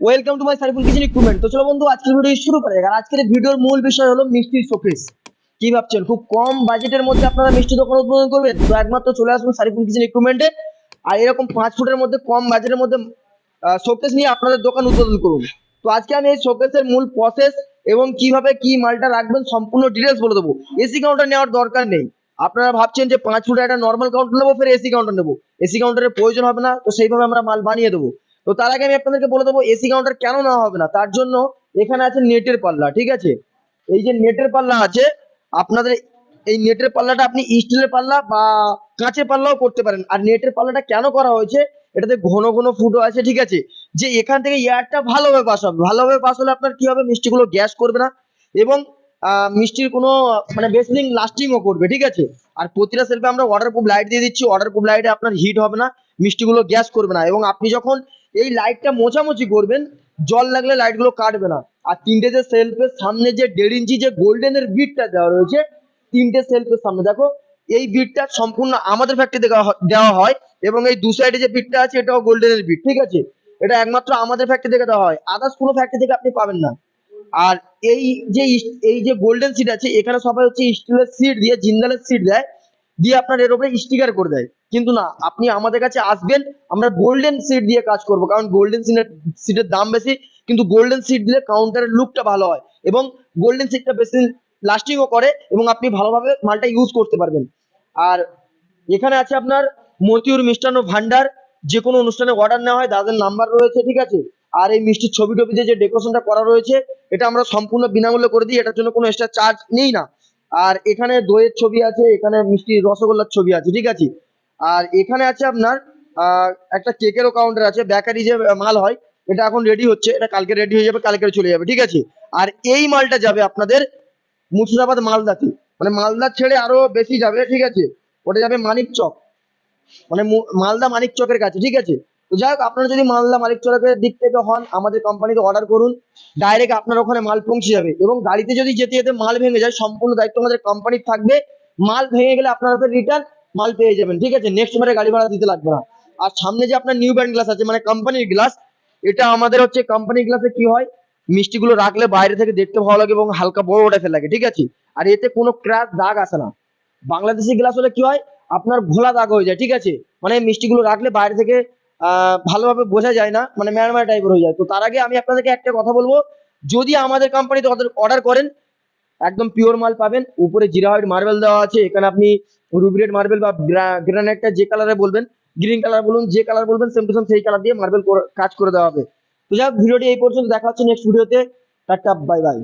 Welcome to my circle kitchen equipment তো চলো বন্ধু, আজকের ভিডিও শুরু করা যাক। আজকের ভিডিওর মূল বিষয় হলো মিষ্টির শোকেস কি ভাবছেন? খুব কম বাজেটের মধ্যে আপনারা মিষ্টি দোকান উদ্বোধন করবেন? তো একমাত্র চলে আসুন সার্কুল কিচেন ইকুইপমেন্টে আর এরকম পাঁচ ফুটের মধ্যে, কম বাজেটের মধ্যে শোকেস নিয়ে আপনাদের দোকান উদ্বোধন করুন। তো আজকে আমি এই শোকেসের মূল প্রসেস এবং কীভাবে কি মালটা রাখবেন সম্পূর্ণ ডিটেলস বলে দেবো। এসি কাউন্টার নেওয়ার দরকার নেই। আপনারা ভাবছেন যে পাঁচ ফুটের একটা নর্মাল কাউন্টার নেব, ফের এসি কাউন্টার নেব। এসি কাউন্টারের প্রয়োজন হবে না, তো সেইভাবে আমরা মাল বানিয়ে দেবো। তো তার আগে আমি আপনাদেরকে বলে দেবো এসি কাউন্টার কেন নেওয়া হবে না? তার জন্য এখানে আছে নেটের পাল্লা, ঠিক আছে? এই যে নেটের পাল্লা আছে, আপনাদের এই নেটের পাল্লাটা আপনি স্টিলের পাল্লা বা কাঁচের পাল্লাও করতে পারেন। আর নেটের পাল্লাটা কেন করা হয়েছে? এটাতে ঘন ঘন ফুটো আছে, ঠিক আছে? যে এখান থেকে এয়ারটা ভালোভাবে পাস হবে। ভালোভাবে পাস হলে আপনার কি হবে? মিষ্টিগুলো গ্যাস করবে না। এবং মিষ্টির কোনো মানে দিন লাস্টিংও করবে, ঠিক আছে? আর প্রতিটা সেলফে আমরা ওয়াটার প্রুফ লাইট দিয়ে দিচ্ছি। ওয়াটার প্রুফ লাইটে আপনার হিট হবে না, মিষ্টিগুলো গ্যাস করবে না। এবং আপনি যখন এই লাইটটা মোছামুছি করবেন, জল লাগলে লাইটগুলো কাটবে না। আর তিনটে যে সেলফের সামনে যে দেড় ইঞ্চি যে গোল্ডেনের বিটটা দেওয়া রয়েছে, তিনটে সেলফের সামনে। দেখো, এই বিটটা সম্পূর্ণ আমাদের ফ্যাক্টরি দেওয়া হয় এবং এই দু সাইডে যে বিটটা আছে, এটাও গোল্ডেনের বিট ঠিক আছে? এটা একমাত্র আমাদের ফ্যাক্টরি থেকে দেওয়া হয়। আদার্স কোনো ফ্যাক্টরি থেকে আপনি পাবেন না। আর এই যে এই যে গোল্ডেন সিট আছে, এখানে সবাই হচ্ছে স্টিলের সিট দিয়ে, জিন্দালের সিট দেয়, দিয়ে আপনার এর উপরে স্টিকার করে দেয়। কিন্তু না, আপনি আমাদের কাছে আসবেন, আমরা গোল্ডেন সিট দিয়ে কাজ করব। কারণ গোল্ডেন সিটের সিটের দাম বেশি, কিন্তু গোল্ডেন সিট দিলে কাউন্টারের লুকটা ভালো হয় এবং গোল্ডেন সিটটা বেশি লাস্টিংও করে এবং আপনি ভালোভাবে মালটা ইউজ করতে পারবেন। আর এখানে আছে আপনার মতিউর মিষ্টান্ন ভান্ডার, যে কোনো অনুষ্ঠানে অর্ডার নেওয়া হয় দাদার নাম্বার রয়েছে, ঠিক আছে? আর এই মিষ্টির ছবি টবি যে ডেকোরেশনটা করা রয়েছে, এটা আমরা সম্পূর্ণ বিনামূল্যে করে দিই, এটার জন্য কোনো এক্সট্রা চার্জ নেই না। আর এখানে দইয়ের ছবি আছে, এখানে মিষ্টি রসগোল্লার ছবি আছে, ঠিক আছে? আর এখানে আছে আপনার একটা কেকেরও কাউন্টার আছে বেকারি যে মাল হয়, এটা এখন রেডি হচ্ছে, এটা কালকে রেডি হয়ে যাবে, কালকে চলে যাবে, ঠিক আছে? আর এই মালটা যাবে আপনাদের মুর্শিদাবাদ মালদাতে মানে মালদা ছেড়ে আরও বেশি যাবে, ঠিক আছে? ওটা যাবে মানিক চক মানে মালদা মানিক চকের কাছে, ঠিক আছে? তো যাই হোক, আপনারা যদি মালদা মানিক চকের দিক থেকে হন, আমাদের কোম্পানিতে অর্ডার করুন ডাইরেক্ট আপনার ওখানে মাল পৌঁছে যাবে এবং গাড়িতে যদি যেতে যেতে মাল ভেঙে যায়, সম্পূর্ণ দায়িত্ব আমাদের কোম্পানির থাকবে। মাল ভেঙে গেলে আপনার রিটার্ন মাল পেয়ে যাবেন, ঠিক আছে? নেক্সট বারে গাড়ি ভাড়া দিতে লাগবে না। আর সামনে যে আপনার নিউ ব্র্যান্ড গ্লাস আছে মানে কোম্পানির গ্লাস এটা আমাদের হচ্ছে কোম্পানির গ্লাসে কি হয়? মিষ্টিগুলো রাখলে বাইরে থেকে দেখতে ভালো লাগে এবং হালকা বড় টাইপের লাগে, ঠিক আছে? আর এতে কোনো ক্র্যাশ দাগ আসে না। বাংলাদেশি গ্লাস হলে কি হয়? আপনার ঘোলা দাগ হয়ে যায়, ঠিক আছে? মানে মিষ্টিগুলো রাখলে বাইরে থেকে ভালোভাবে বোঝা যায় না মানে ম্যারমার টাইপের হয়ে যায়। তো তার আগে আমি আপনাদেরকে একটা কথা বলব। যদি আমাদের কোম্পানিতে অর্ডার করেন একদম পিওর মাল পাবেন। উপরে জিরা হোয়াইট মার্বেল দেওয়া আছে। এখানে আপনি রুবিরেড মার্বেল বা গ্রানাইটটা যে কালারে বলবেন গ্রিন কালার বলুন, যে কালার বলবেন সেম টু সেম সেই কালার দিয়ে মার্বেল কাজ করে দেওয়া হবে। তো যাই ভিডিওটি এই পর্যন্ত দেখা হচ্ছে নেক্সট ভিডিওতে টাটা বাই বাই